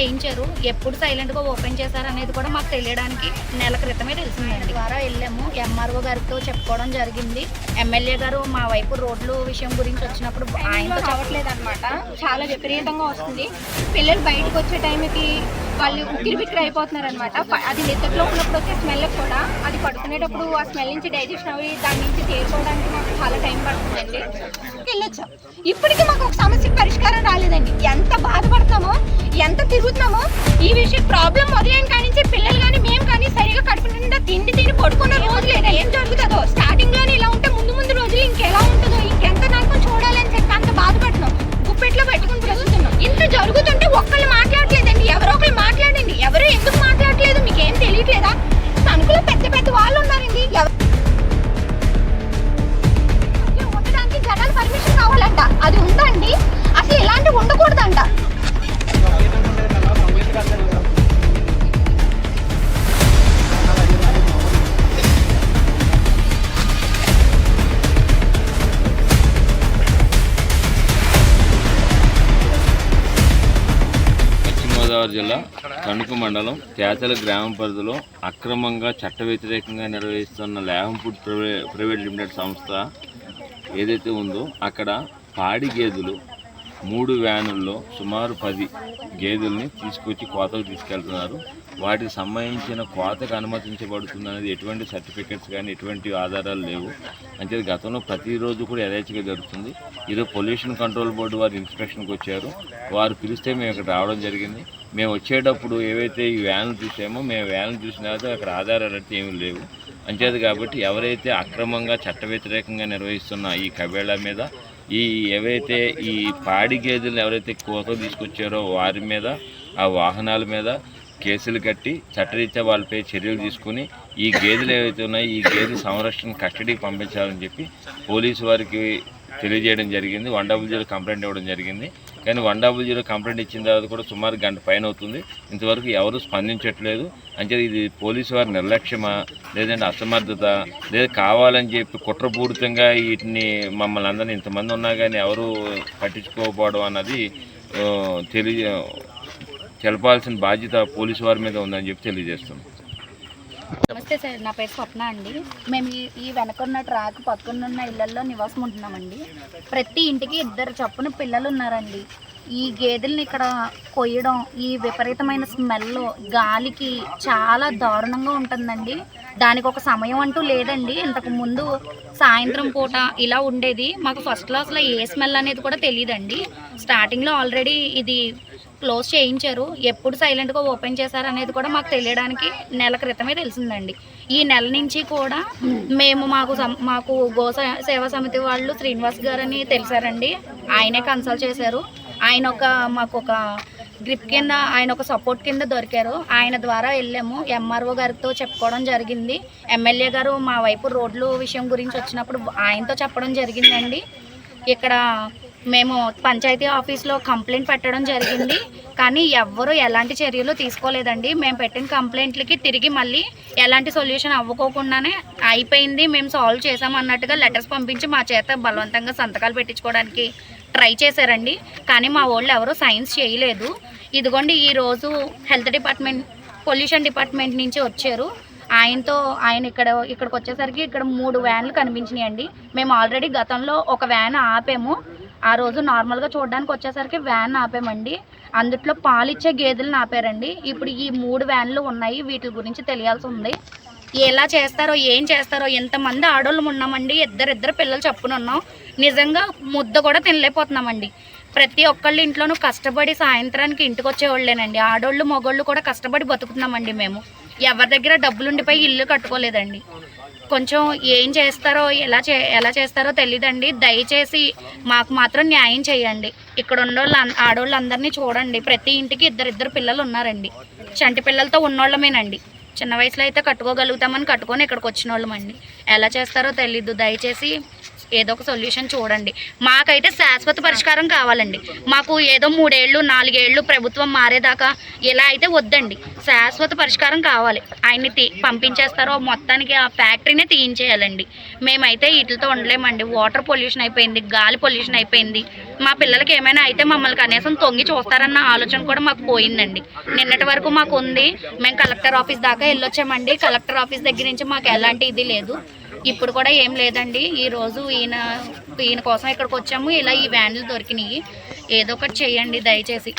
చేయించారు. ఎప్పుడు సైలెంట్గా ఓపెన్ చేశారు అనేది కూడా మాకు తెలియడానికి నెల క్రితమే తెలిసిందండి. ద్వారా వెళ్ళాము. ఎంఆర్ఓ గారితో చెప్పుకోవడం జరిగింది. ఎమ్మెల్యే గారు మా వైపు రోడ్లు విషయం గురించి వచ్చినప్పుడు ఆయనతో రావట్లేదు అనమాట చాలా విపరీతంగా వస్తుంది. పిల్లలు బయటకు వచ్చే టైంకి వాళ్ళు ఉక్కిరి బిక్కిరి అయిపోతున్నారు అనమాట అది నిద్రలో ఉన్నప్పుడు వచ్చే స్మెల్ కూడా అది పడుకునేటప్పుడు ఆ స్మెల్ నుంచి డైజెషన్ అవి దాని నుంచి తేరుకోవడానికి మాకు చాలా టైం పడుతుందండి. వెళ్ళొచ్చాం. ఇప్పటికీ మాకు ఒక సమస్య ఈ విషయం ప్రాబ్లం మొదలైన కానీ పిల్లలు కానీ మేము కానీ సరిగా కడుపు నిండా తిండి తిని పడుకున్న రోజు లేదా ఏం జరుగుతుందో గోదావరి జిల్లా తణుకు మండలం తేతల గ్రామ పరిధిలో అక్రమంగా చట్ట వ్యతిరేకంగా నిర్వహిస్తున్న లేహంపూడ్ ప్రైవే ప్రైవేట్ లిమిటెడ్ సంస్థ ఏదైతే ఉందో అక్కడ పాడి గేదెలు మూడు వ్యానుల్లో సుమారు పది గేదెల్ని తీసుకొచ్చి కోతకు తీసుకెళ్తున్నారు. వాటికి సంబంధించిన కోతకు అనుమతించబడుతుందనేది ఎటువంటి సర్టిఫికెట్స్ కానీ ఎటువంటి ఆధారాలు లేవు. అంటే గతంలో ప్రతిరోజు కూడా యథేచ్ఛగా జరుగుతుంది. ఈరోజు పొల్యూషన్ కంట్రోల్ బోర్డు వారు ఇన్స్పెక్షన్కి వచ్చారు. వారు పిలిస్తే మేము ఇక్కడ రావడం జరిగింది. మేము వచ్చేటప్పుడు ఏవైతే ఈ వ్యాన్లు చూసామో మేము వ్యాన్లు చూసిన తర్వాత అక్కడ ఆధారాలు అయితే ఏమీ లేవు. అంచేది కాబట్టి ఎవరైతే అక్రమంగా చట్ట వ్యతిరేకంగా నిర్వహిస్తున్న ఈ కబేళ మీద ఈ ఏవైతే ఈ పాడి గేదెలు ఎవరైతే కోత తీసుకొచ్చారో వారి మీద ఆ వాహనాల మీద కేసులు కట్టి చట్టరీత్యా వాళ్ళపై చర్యలు తీసుకుని ఈ గేదెలు ఏవైతే ఉన్నాయో ఈ గేదె సంరక్షణ కస్టడీకి పంపించాలని చెప్పి పోలీసు వారికి తెలియజేయడం జరిగింది. వన్ డబుల్ జీరో కంప్లైంట్ ఇవ్వడం జరిగింది. కానీ వన్ డబుల్ జీరో కంప్లైంట్ ఇచ్చిన తర్వాత కూడా సుమారు గంట పైన అవుతుంది. ఇంతవరకు ఎవరు స్పందించట్లేదు. అంటే ఇది పోలీసు వారి నిర్లక్ష్యమా? లేదంటే అసమర్థత? లేదా కావాలని చెప్పి కుట్రపూరితంగా వీటిని మమ్మల్ని అందరినీ ఇంతమంది ఉన్నా కానీ ఎవరు పట్టించుకోకపోవడం అన్నది తెలియ తెలపాల్సిన బాధ్యత పోలీసు వారి మీద ఉందని చెప్పి తెలియజేస్తున్నాం. నమస్తే సార్ నా పేరు స్వప్న అండి. మేము ఈ వెనకున్న ట్రాక్ పక్కనున్న ఇళ్ళలో నివాసం ఉంటున్నామండి. ప్రతి ఇంటికి ఇద్దరు చప్పున పిల్లలు ఉన్నారండి. ఈ గేదెల్ని ఇక్కడ కొయ్యడం ఈ విపరీతమైన స్మెల్ గాలికి చాలా దారుణంగా ఉంటుందండి. దానికి ఒక సమయం అంటూ లేదండి. ఇంతకు ముందు సాయంత్రం పూట ఇలా ఉండేది. మాకు ఫస్ట్ క్లాస్లో ఏ స్మెల్ అనేది కూడా తెలియదండి స్టార్టింగ్లో ఆల్రెడీ ఇది క్లోజ్ చేయించారు. ఎప్పుడు సైలెంట్గా ఓపెన్ చేశారు అనేది కూడా మాకు తెలియడానికి నెల క్రితమే తెలిసిందండి. ఈ నెల నుంచి కూడా మేము మాకు మాకు గో సేవా సమితి వాళ్ళు శ్రీనివాస్ గారని తెలిసారండి. ఆయనే కన్సల్ట్ చేశారు. ఆయన ఒక మాకు ఒక గ్రిప్ కింద ఆయన ఒక సపోర్ట్ కింద దొరికారు. ఆయన ద్వారా వెళ్ళాము. ఎంఆర్ఓ గారితో చెప్పుకోవడం జరిగింది. ఎమ్మెల్యే గారు మా వైపు రోడ్లు విషయం గురించి వచ్చినప్పుడు ఆయనతో చెప్పడం జరిగిందండి. ఇక్కడ మేము పంచాయతీ ఆఫీస్లో కంప్లైంట్ పెట్టడం జరిగింది. కానీ ఎవ్వరూ ఎలాంటి చర్యలు తీసుకోలేదండి. మేము పెట్టిన కంప్లైంట్లకి తిరిగి మళ్ళీ ఎలాంటి సొల్యూషన్ అవ్వకోకుండానే అయిపోయింది. మేము సాల్వ్ చేసాం అన్నట్టుగా లెటర్స్ పంపించి మా చేత బలవంతంగా సంతకాలు పెట్టించుకోవడానికి ట్రై చేశారండి. కానీ మా వాళ్ళు ఎవరూ సైన్స్ చేయలేదు. ఇదిగోండి ఈరోజు హెల్త్ డిపార్ట్మెంట్ పొల్యూషన్ డిపార్ట్మెంట్ నుంచి వచ్చారు. ఆయనతో ఆయన ఇక్కడ ఇక్కడికి వచ్చేసరికి ఇక్కడ మూడు వ్యాన్లు కనిపించినాయండి. మేము ఆల్రెడీ గతంలో ఒక వ్యాన్ ఆపాము. ఆ రోజు నార్మల్గా చూడడానికి వచ్చేసరికి వ్యాన్ ఆపామండి. అందుట్లో పాలిచ్చే గేదెలను ఆపారండి ఇప్పుడు ఈ మూడు వ్యాన్లు ఉన్నాయి వీటి గురించి తెలియాల్సి ఉంది. ఎలా చేస్తారో ఏం చేస్తారో ఎంతమంది ఆడోళ్ళం ఉన్నామండి. ఇద్దరిద్దరు పిల్లలు చెప్పున ఉన్నాం. నిజంగా ముద్ద కూడా తినలేకపోతున్నామండి. ప్రతి ఒక్కళ్ళు ఇంట్లోనూ కష్టపడి సాయంత్రానికి ఇంటికి వచ్చేవాళ్ళేనండి ఆడోళ్ళు మగోళ్ళు కూడా కష్టపడి బతుకుతున్నామండి మేము. ఎవరి దగ్గర డబ్బులుండిపోయి ఇల్లు కట్టుకోలేదండి. కొంచెం ఏం చేస్తారో ఎలా చే ఎలా చేస్తారో తెలియదండి దయచేసి మాకు మాత్రం న్యాయం చేయండి. ఇక్కడ ఉన్నోళ్ళు ఆడవాళ్ళందరినీ చూడండి. ప్రతి ఇంటికి ఇద్దరిద్దరు పిల్లలు ఉన్నారండి. చంటి పిల్లలతో ఉన్నోళ్ళమేనండి. చిన్న వయసులో అయితే కట్టుకోగలుగుతామని కట్టుకొని ఇక్కడికి వచ్చిన వాళ్ళమండి ఎలా చేస్తారో తెలీదు. దయచేసి ఏదో ఒక సొల్యూషన్ చూడండి. మాకైతే శాశ్వత పరిష్కారం కావాలండి. మాకు ఏదో మూడేళ్ళు నాలుగేళ్ళు ప్రభుత్వం మారేదాకా ఇలా అయితే వద్దండి. శాశ్వత పరిష్కారం కావాలి. ఆయన్ని తీ పంపించేస్తారో మొత్తానికి ఆ ఫ్యాక్టరీనే తీయించేయాలండి. మేమైతే వీటితో ఉండలేమండి. వాటర్ పొల్యూషన్ అయిపోయింది గాలి పొల్యూషన్ అయిపోయింది. మా పిల్లలకి ఏమైనా అయితే మమ్మల్ని కనీసం తొంగి చూస్తారన్న ఆలోచన కూడా మాకు పోయిందండి. నిన్నటి వరకు మాకు ఉంది మేము కలెక్టర్ ఆఫీస్ దాకా వెళ్ళొచ్చామండి. కలెక్టర్ ఆఫీస్ దగ్గర నుంచి మాకు ఎలాంటి ఇది లేదు. ఇప్పుడు కూడా ఏం లేదండి. ఈ రోజు ఈయన ఈయన కోసం ఇక్కడికి వచ్చాము. ఇలా ఈ వ్యాన్లు దొరికినాయి. ఏదో ఒకటి చెయ్యండి దయచేసి.